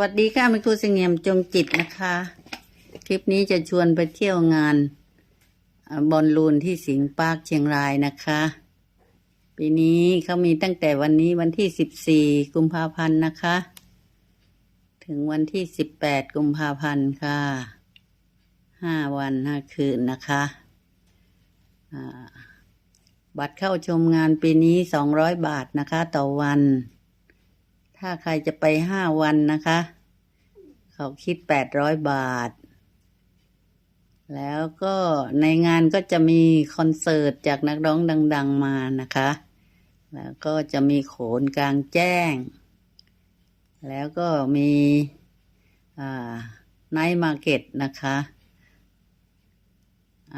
วัสดีค่ะม่ครูเสงี่ยมจงจิตนะคะ คลิปนี้จะชวนไปเที่ยวงานบอลลูนที่สิงห์ปาร์คเชียงรายนะคะ ปีนี้เขามีตั้งแต่วันนี้วันที่สิบสี่กุมภาพันธ์นะคะ ถึงวันที่สิบแปดกุมภาพันธ์ค่ะห้าวันห้าคืนนะคะบัตรเข้าชมงานปีนี้สองร้อยบาทนะคะ ต่อวัน ถ้าใครจะไปห้าวันนะคะ เขาคิดแปดร้อยบาท แล้วก็ในงานก็จะมีคอนเสิร์ตจากนักร้องดัง ๆมานะคะ แล้วก็จะมีโขนกลางแจ้ง แล้วก็มีไนท์มาร์เก็ตนะคะ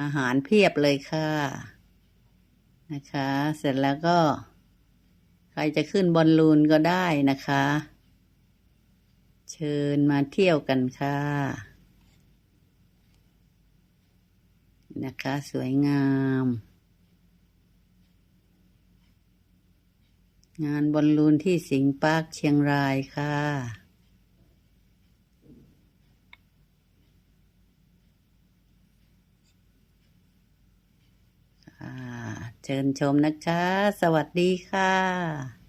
อาหารเพียบเลยค่ะ นะคะ เสร็จแล้วก็ ใครจะขึ้นบอลลูนก็ได้นะคะ เชิญมาเที่ยวกันค่ะ นะคะ สวยงาม งานบอลลูนที่สิงห์ปาร์คเชียงรายค่ะอ่า เชิญชมนะคะ สวัสดีค่ะ